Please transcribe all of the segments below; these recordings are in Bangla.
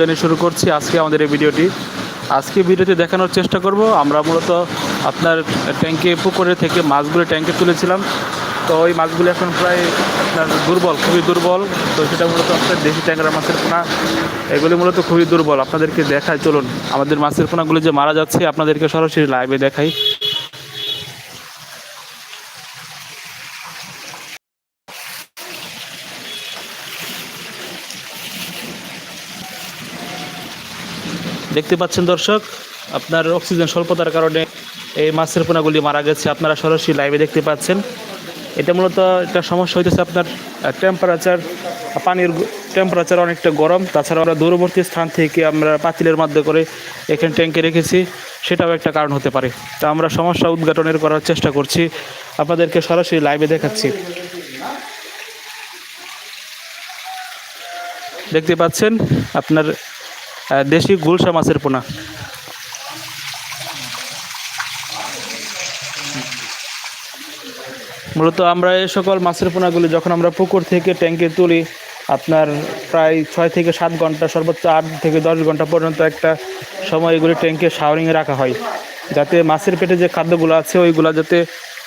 জানিয়ে শুরু করছি আজকে আমাদের এই ভিডিওটি। আজকে ভিডিওতে দেখানোর চেষ্টা করব। আমরা মূলত আপনার ট্যাঙ্কে পুকুরে থেকে মাছগুলো ট্যাঙ্কে তুলেছিলাম। তো ওই মাছগুলো এখন প্রায় আপনার দুর্বল, খুবই দুর্বল। তো সেটা মূলত আপনার দেশি ট্যাংরা মাছের পোনা। এগুলি মূলত খুবই দুর্বল। আপনাদেরকে দেখাই চলুন। আমাদের মাছের পোনাগুলো যে মারা যাচ্ছে, আপনাদেরকে সরাসরি লাইভে দেখাই। দেখতে পাচ্ছেন দর্শক, আপনার অক্সিজেন স্বল্পতার কারণে এই মাছের পোনাগুলি মারা গেছে। আপনারা সরাসরি লাইভে দেখতে পাচ্ছেন। এটা মূলত একটা সমস্যা হইতেছে আপনার টেম্পারেচার পানির টেম্পারেচার অনেকটা গরম। তাছাড়া আমরা দূরবর্তী স্থান থেকে আমরা পাতিলের মাধ্যমে করে এখানে ট্যাঙ্কে রেখেছি। সেটাও একটা কারণ হতে পারে। তা আমরা সমস্যা উদ্ঘাটনের করার চেষ্টা করছি। আপনাদেরকে সরাসরি লাইভে দেখাচ্ছি। দেখতে পাচ্ছেন, আপনার দেশি গুলশা মাছের পোনা। মূলত আমরা এই সকল মাছের পোনাগুলি যখন আমরা পুকুর থেকে ট্যাঙ্কে তুলি, আপনার প্রায় ছয় থেকে সাত ঘণ্টা, সর্বোচ্চ আট থেকে দশ ঘণ্টা পর্যন্ত একটা সময় এগুলি ট্যাঙ্কে শাওয়ারিংয়ে রাখা হয়। যাতে মাছের পেটে যে খাদ্যগুলো আছে, ওইগুলো যাতে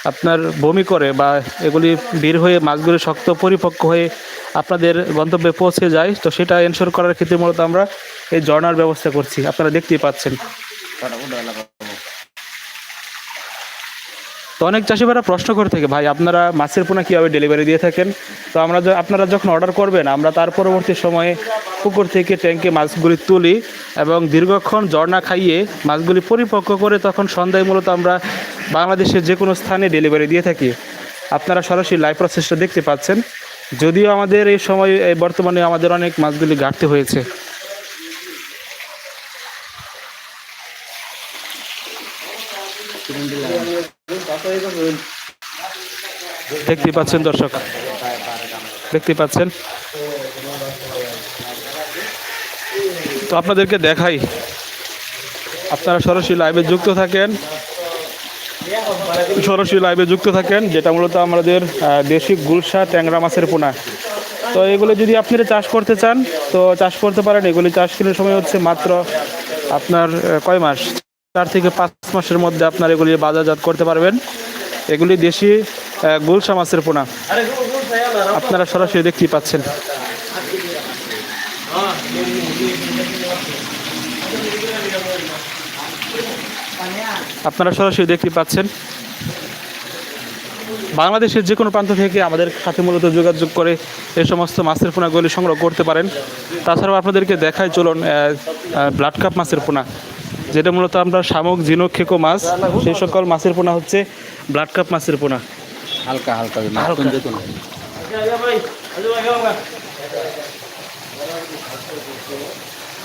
আপনার বমি করে বা এগুলি বের হয়ে মাছগুলি শক্ত পরিপক্ক হয়ে আপনাদের গন্তব্যে পৌঁছে যায়, তো সেটা এনশোর করার ক্ষেত্রে মূলত আমরা এই ঝর্নার ব্যবস্থা করছি, আপনারা দেখতেই পাচ্ছেন। তো অনেক চাষিভাইরা প্রশ্ন করে থাকে, ভাই, আপনারা মাছের পোনা কীভাবে ডেলিভারি দিয়ে থাকেন? তো আমরা আপনারা যখন অর্ডার করবেন, আমরা তার পরবর্তী সময়ে পুকুর থেকে ট্যাঙ্কে মাছগুলি তুলি এবং দীর্ঘক্ষণ জর্না খাইয়ে মাছগুলি পরিপক্ক করে তখন সন্ধ্যায় মূলত আমরা বাংলাদেশের যে কোনো স্থানে ডেলিভারি দিয়ে থাকি। আপনারা সরাসরি লাইভ প্রসেসটা দেখতে পাচ্ছেন। যদিও আমাদের এই সময় বর্তমানে আমাদের অনেক মাছগুলি ঘাটতি হয়েছে। দেখতে পাচ্ছেন দর্শক। দেখতে পাচ্ছেন। তো আপনাদেরকে দেখাই। আপনারা সরাসরি লাইভে যুক্ত থাকেন। সরাসরি লাইভে যুক্ত থাকেন, যেটা মূলত আমাদের দেশি গুলশা ট্যাংরা মাছের পোনা। তো এগুলো যদি আপনারা চাষ করতে চান, তো চাষ করতে পারেন। এগুলি চাষ করার সময় হচ্ছে মাত্র আপনার কয় মাস? চার থেকে পাঁচ মাসের মধ্যে আপনার এগুলি বাজারজাত করতে পারবেন। এগুলি দেশি গুলশা মাছের পোনা। আপনারা সরাসরি দেখতেই পাচ্ছেন। আপনারা সরাসরি দেখতে পাচ্ছেন। বাংলাদেশের যে কোনো প্রান্ত থেকে আমাদের সাথে মূলত যোগাযোগ করে এই সমস্ত মাছের পোনাগুলি সংগ্রহ করতে পারেন। তাছাড়াও আপনাদেরকে দেখায় চলুন ব্লাড কাপ মাছের পোনা। যেটা মূলত আমরা শামুক ঝিনুক খেকো মাছ সেই সকল মাছের পোনা হচ্ছে ব্লাড কাপ মাছের পোনা। হালকা হালকা।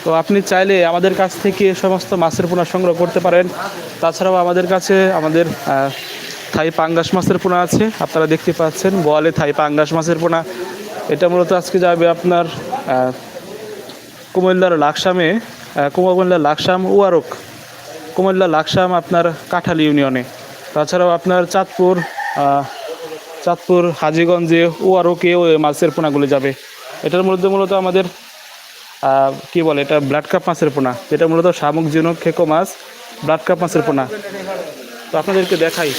তো আপনি চাইলে আমাদের কাছ থেকে সমস্ত মাছের পোনা সংগ্রহ করতে পারেন। তাছাড়াও আমাদের কাছে আমাদের থাই পাঙ্গাস মাছের পোনা আছে। আপনারা দেখতে পাচ্ছেন বোয়ালে থাই পাঙ্গাস মাছের পোনা। এটা মূলত আজকে যাবে আপনার আহ, কুমিল্লার লাকসামে। আহ, কুমিল্লার লাকসাম ওয়ারক কুমিল্লা লাকসাম আপনার কাঁঠাল ইউনিয়নে। তাছাড়াও আপনার চাঁদপুর চাঁদপুর হাজিগঞ্জে ওয়ারকে ওই মাছের পোনাগুলো যাবে। এটার মধ্যে মূলত আমাদের কি বলে এটা ব্লাড কাপ মাছের পোনা যেটা মূলত শামুক ঝিনুক খেকো মাছ ব্লাড কাপ মাছের পোনা। তো আপনাদেরকে দেখাই।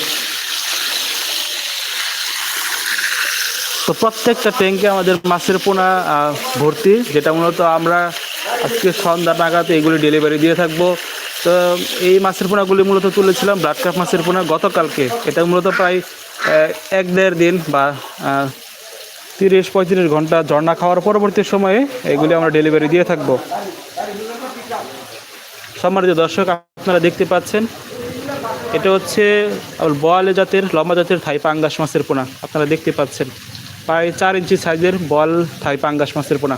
তো প্রত্যেকটা ট্যাঙ্কে আমাদের মাছের পোনা ভর্তি যেটা মূলত আমরা আজকে সন্ধ্যা নাগাদ এগুলি ডেলিভারি দিয়ে থাকব। তো এই মাছের পোনাগুলি মূলত তুলেছিলাম ব্লাড কাপ মাছের পোনা গতকালকে। এটা মূলত প্রায় এক দেড় দিন বা তিরিশ, পঁয়ত্রিশ ঘণ্টা ঝর্ণা খাওয়ার পরবর্তী সময়ে এগুলি আমরা ডেলিভারি দিয়ে থাকব। সম্মানিত দর্শক, আপনারা দেখতে পাচ্ছেন, এটা হচ্ছে বোয়ালে জাতের, লম্বা জাতের থাই পাঙ্গাস মাছের পোনা। আপনারা দেখতে পাচ্ছেন, প্রায় চার ইঞ্চি সাইজের বল থাই পাঙ্গাস মাছের পোনা।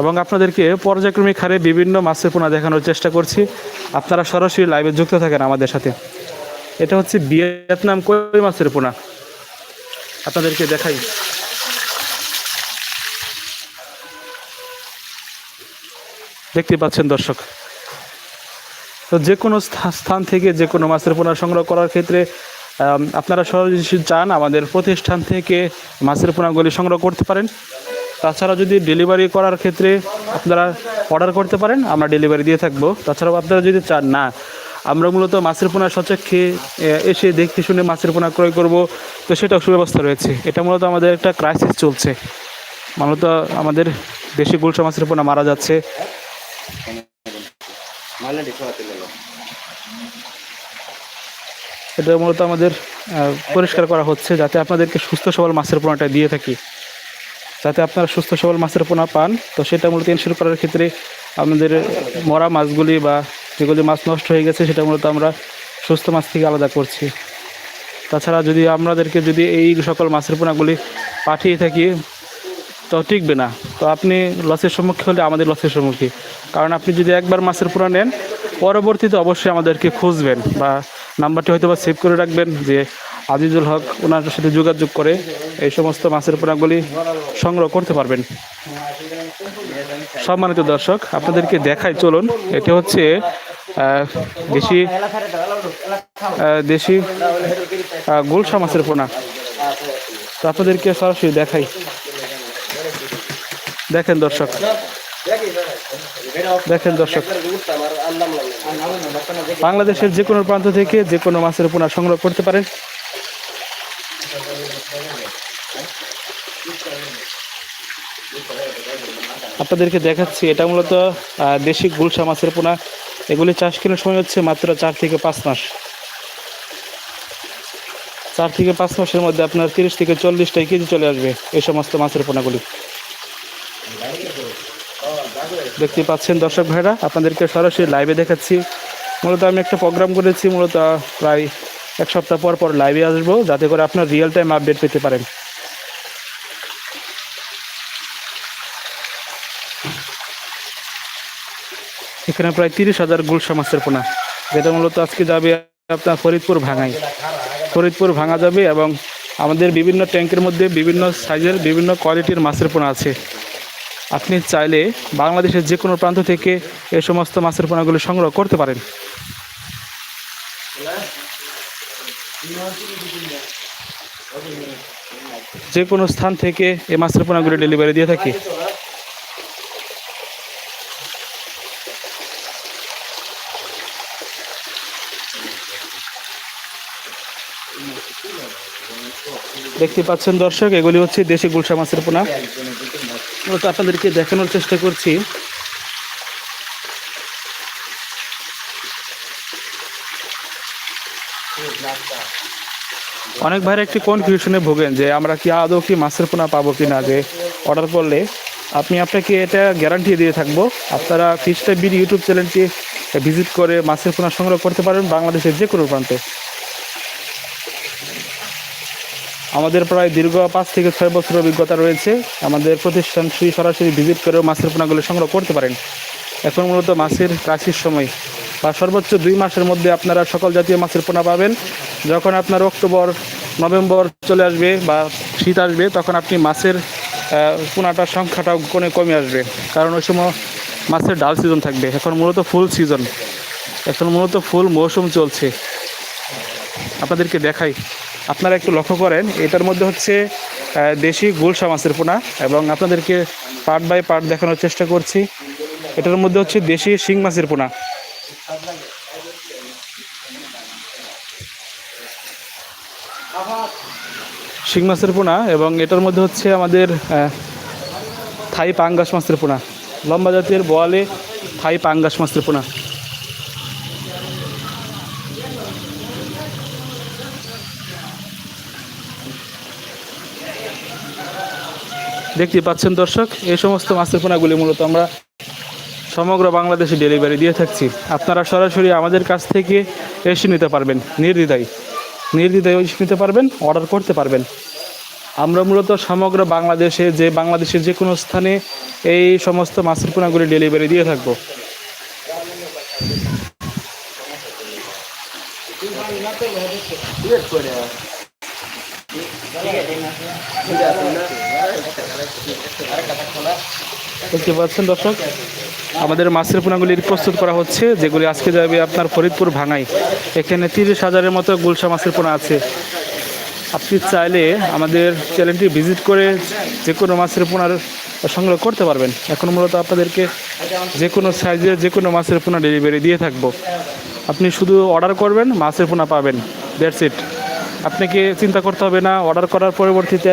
এবং আপনাদেরকে পর্যায়ক্রমিক হারে বিভিন্ন মাছের পোনা দেখানোর চেষ্টা করছি। আপনারা সরাসরি লাইভে যুক্ত থাকেন আমাদের সাথে। এটা হচ্ছে ভিয়েতনাম কই মাছের পোনা। আপনাদেরকে দেখাই। দেখতে পাচ্ছেন দর্শক। তো যে কোনো স্থান থেকে যে কোনো মাছের পোনা সংগ্রহ করার ক্ষেত্রে আপনারা সরাসরি চান আমাদের প্রতিষ্ঠান থেকে মাছের পোনাগুলি সংগ্রহ করতে পারেন। তাছাড়া যদি ডেলিভারি করার ক্ষেত্রে আপনারা অর্ডার করতে পারেন, আমরা ডেলিভারি দিয়ে থাকব। তাছাড়াও আপনারা যদি চান, না, আমরা মূলত মাছের পোনা সচক্ষে এসে দেখতে শুনে মাছের পোনা ক্রয় করব, তো সেটাও সুব্যবস্থা রয়েছে। এটা মূলত আমাদের একটা ক্রাইসিস চলছে। মূলত আমাদের দেশি গুলশা মাছের পোনা মারা যাচ্ছে। এটা মূলত আমাদের পরিষ্কার করা হচ্ছে, যাতে আপনাদেরকে সুস্থ সবল মাছের পোনাটা দিয়ে থাকি। যাতে আপনারা সুস্থ সবল মাছের পোনা পান। তো সেটা মূলত ইনশিওর করার ক্ষেত্রে আমাদের মরা মাছগুলি বা যেগুলি মাছ নষ্ট হয়ে গেছে, সেটা মূলত আমরা সুস্থ মাছ থেকে আলাদা করছি। তাছাড়া যদি আমাদেরকে যদি এই সকল মাছের পোনাগুলি পাঠিয়ে থাকি, তো টিকবে না। তো আপনি লসের সম্মুখীন হলে আমাদের লসের সম্মুখীন। কারণ আপনি যদি একবার মাছের পোনা নেন, পরবর্তীতে অবশ্যই আমাদেরকে খুঁজবেন বা নাম্বারটি হয়তো বা সেভ করে রাখবেন যে আজিজুল হক ওনার সাথে যোগাযোগ করে এই সমস্ত মাছের পোনাগুলি সংগ্রহ করতে পারবেন। সম্মানিত দর্শক, আপনাদেরকে দেখাই চলুন, এটি হচ্ছে দেশি দেশি গুলশা মাছের পোনা। তো আপনাদেরকে সরাসরি দেখাই। দেখেন দর্শক। দেখেন দর্শক। বাংলাদেশের যে কোনো প্রান্ত থেকে যে কোনো মাছের পোনা সংগ্রহ করতে পারেন। আপনাদেরকে দেখাচ্ছি, এটা মূলত দেশি গুলশা মাছের পোনা। এগুলি চাষ কেনার সময় হচ্ছে মাত্র চার থেকে পাঁচ মাস। চার থেকে পাঁচ মাসের মধ্যে আপনার তিরিশ থেকে চল্লিশটা কেজি চলে আসবে এই সমস্ত মাছের পোনাগুলি। দেখতে পাচ্ছেন দর্শক ভাইরা, আপনাদেরকে সরাসরি লাইভে দেখাচ্ছি। মূলত আমি একটা প্রোগ্রাম করেছি, মূলত প্রায় এক সপ্তাহ পর পর লাইভে আসব, যাতে করে আপনার রিয়েল টাইম আপডেট পেতে পারেন। এখানে প্রায় তিরিশ হাজার গুলশা মাছের পোনা। যেটা মূলত আজকে যাবে আপনার ফরিদপুর ভাঙাই ফরিদপুর ভাঙা যাবে এবং আমাদের বিভিন্ন ট্যাঙ্কের মধ্যে বিভিন্ন সাইজের বিভিন্ন কোয়ালিটির মাছের পোনা আছে। আপনি চাইলে বাংলাদেশের যে কোনো প্রান্ত থেকে এই সমস্ত মাছের পোনাগুলি সংগ্রহ করতে পারেন। যে কোনো স্থান থেকে এ মাছের পোনাগুলি ডেলিভারি দিয়ে থাকি। দেখতে পাচ্ছেন দর্শক, এগুলি হচ্ছে দেশি গুলশা মাছের পোনা। আপনাদেরকে দেখানোর চেষ্টা করছি। অনেক ভাইরা একটি কনফিউশনে ভোগেন যে আমরা কি আদৌ কি মাছের পোনা পাবো কি না যে অর্ডার করলে আপনি আপনাকে এটা গ্যারান্টি দিয়ে থাকব। আপনারা ফিশটা বিড ইউটিউব চ্যানেলটি ভিজিট করে মাছের পোনা সংগ্রহ করতে পারেন বাংলাদেশের যে কোনো প্রান্তে। আমাদের প্রায় দীর্ঘ পাঁচ থেকে ছয় বছর অভিজ্ঞতা রয়েছে। আমাদের প্রতিষ্ঠানটি সরাসরি ভিজিট করেও মাছের পোনাগুলো সংগ্রহ করতে পারেন। এখন মূলত মাছের কাশির সময়। বা সর্বোচ্চ দুই মাসের মধ্যে আপনারা সকল জাতীয় মাছের পোনা পাবেন। যখন আপনার অক্টোবর, নভেম্বর চলে আসবে বা শীত আসবে, তখন আপনি মাছের পোনাটার সংখ্যাটাও কোনে কমে আসবে। কারণ ওই সময় মাছের ডাল সিজন থাকবে। এখন মূলত ফুল সিজন এখন মূলত ফুল মৌসুম চলছে। আপনাদেরকে দেখাই। আপনারা একটু লক্ষ্য করেন, এটার মধ্যে হচ্ছে দেশি গুলশা মাছের পোনা এবং আপনাদেরকে পার্ট বাই পার্ট দেখানোর চেষ্টা করছি। এটার মধ্যে হচ্ছে দেশি শিং মাছের পোনা। শিং মাছের পোনা এবং এটার মধ্যে হচ্ছে আমাদের থাই পাঙ্গাস মাছের পোনা। লম্বা জাতের বোয়ালে থাই পাঙ্গাস মাছের পোনা। দেখতে পাচ্ছেন দর্শক, এই সমস্ত মাছের পোনাগুলি মূলত আমরা সমগ্র বাংলাদেশে ডেলিভারি দিয়ে থাকছি। আপনারা সরাসরি আমাদের কাছ থেকে এসে নিতে পারবেন, নির্দ্বিধায়। নির্দ্বিধায় নিতে পারবেন অর্ডার করতে পারবেন। আমরা মূলত সমগ্র বাংলাদেশে যে, বাংলাদেশের যে কোনো স্থানে এই সমস্ত মাছের পোনাগুলি ডেলিভারি দিয়ে থাকব। দেখতে পাচ্ছেন দর্শক? আমাদের মাছের পোনাগুলি প্রস্তুত করা হচ্ছে, যেগুলি আজকে যাবে আপনার ফরিদপুর ভাঙাই। এখানে তিরিশ হাজারের মতো গুলশা মাছের পোনা আছে। আপনি চাইলে আমাদের চ্যানেলটি ভিজিট করে যে কোনো মাছের পোনার সংগ্রহ করতে পারবেন। এখন মূলত আপনাদেরকে যে কোনো সাইজের যে কোনো মাছের পোনা ডেলিভারি দিয়ে থাকব। আপনি শুধু অর্ডার করবেন, মাছের পোনা পাবেন। That's it. আপনাকে চিন্তা করতে হবে না অর্ডার করার পরবর্তীতে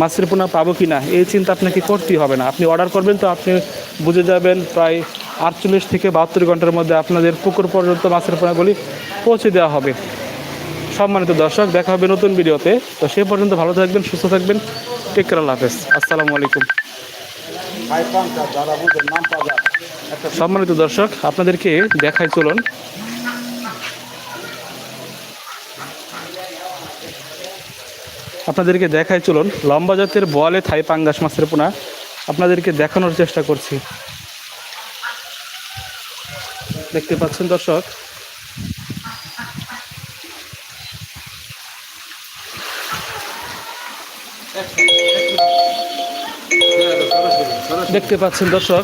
মাছের পোনা পাবো কি না এই চিন্তা আপনাকে করতেই হবে না। আপনি অর্ডার করবেন তো আপনি বুঝে যাবেন প্রায় আটচল্লিশ থেকে বাহাত্তর ঘণ্টার মধ্যে আপনাদের পুকুর পর্যন্ত মাছের পোনাগুলি পৌঁছে দেওয়া হবে। সম্মানিত দর্শক, দেখা হবে নতুন ভিডিওতে। তো সে পর্যন্ত ভালো থাকবেন, সুস্থ থাকবেন। টেক কেয়ার, আল্লাহ হাফেজ। আসসালামু আলাইকুম। সম্মানিত দর্শক, আপনাদেরকে দেখাই চলুন। আপনাদেরকে দেখাই, চলুন, লম্বা জাতের বলে থাই পাঙ্গাস মাছের পোনা আপনাদেরকে দেখানোর চেষ্টা করছি। দেখতে পাচ্ছেন দর্শক, দেখতে পাচ্ছেন দর্শক,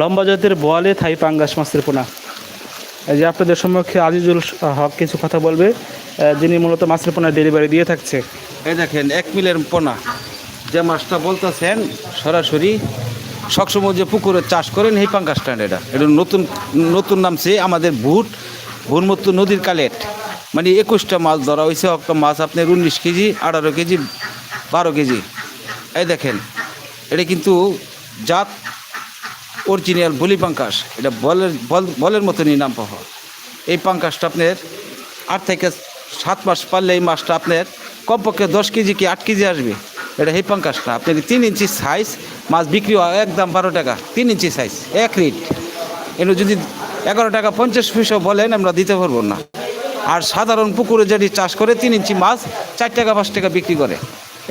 লম্বা জাতের বোয়ালে থাই পাঙ্গাস মাছের পোনা। যে আপনাদের সম্মুখে আজিজুল হক কিছু কথা বলবে যিনি মূলত মাছের পোনা ডেলিভারি দিয়ে থাকছে। এই দেখেন, এক মিলের পোনা। যে মাছটা বলতেছেন, সরাসরি সবসময় যে পুকুরে চাষ করেন, এই পাঙ্কা স্ট্যান্ড এটা। এটা নতুন নতুন নামছে আমাদের ভুট ভুনমত্তু নদীর কালেট। মানে একুশটা মাছ ধরা হয়েছে, একটা মাছ আপনার উনিশ কেজি, আঠারো কেজি, বারো কেজি। এই দেখেন, এটা কিন্তু জাত অরিজিনাল বলি পাঙ্কাস এটা বলের, বল, বলের মতনই নাম পাওয়া এই পাঙ্কাসটা আপনার আট থেকে সাত মাস পারলে এই মাছটা আপনার কমপক্ষে দশ কেজি কি আট কেজি আসবে? এটা এই পাঙ্কাসটা আপনার তিন ইঞ্চি সাইজ মাছ বিক্রি হয় একদম বারো টাকা। তিন ইঞ্চি সাইজ এক রিট। এনে যদি এগারো টাকা পঞ্চাশ পয়সা বলেন, আমরা দিতে পারব না। আর সাধারণ পুকুরে যদি চাষ করে তিন ইঞ্চি মাছ, চার টাকা, পাঁচ টাকা বিক্রি করে।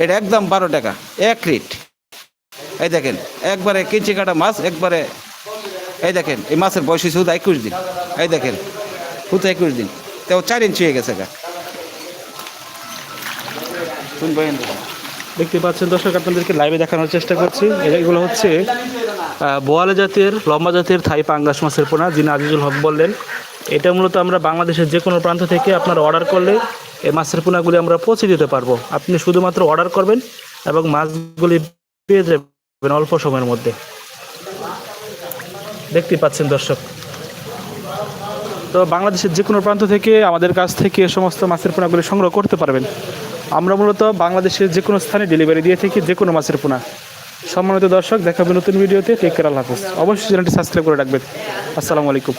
এটা একদম বারো টাকা, এক রিট। এই দেখেন, একবারে কেঁচি কাটা মাছ, একবারে, এই দেখেন, এই মাছের বয়স হয়েছে শুধু একুশ দিন। এই দেখেন শুধু একুশ দিন। তাও চার ইঞ্চি হয়ে গেছে গা। শুনবেন? দেখতে পাচ্ছেন দর্শক, আপনাদেরকে লাইভে দেখানোর চেষ্টা করছি। এগুলো হচ্ছে বোয়ালে জাতের, লম্বা জাতের থাই পাঙ্গাস মাছের পোনা, যিনি আজিজুল হক বললেন। এটা মূলত আমরা বাংলাদেশের যে কোনো প্রান্ত থেকে আপনারা অর্ডার করলে এই মাছের পোনাগুলি আমরা পৌঁছে দিতে পারব। আপনি শুধুমাত্র অর্ডার করবেন এবং মাছগুলি পেয়ে যাবেন। অল্প সময়ের মধ্যে। দেখতে পাচ্ছেন দর্শক। তো বাংলাদেশের যে কোনো প্রান্ত থেকে আমাদের কাছ থেকে এ সমস্ত মাছের পোনাগুলি সংগ্রহ করতে পারবেন। আমরা মূলত বাংলাদেশের যে কোনো স্থানে ডেলিভারি দিয়ে থাকি যে কোনো মাছের পোনা। সম্মানিত দর্শক, দেখাবে নতুন ভিডিওতে। টেক কেয়ার আল্লাহ হাফিজ। অবশ্যই চ্যানেলটি সাবস্ক্রাইব করে রাখবেন। আসসালামু আলাইকুম।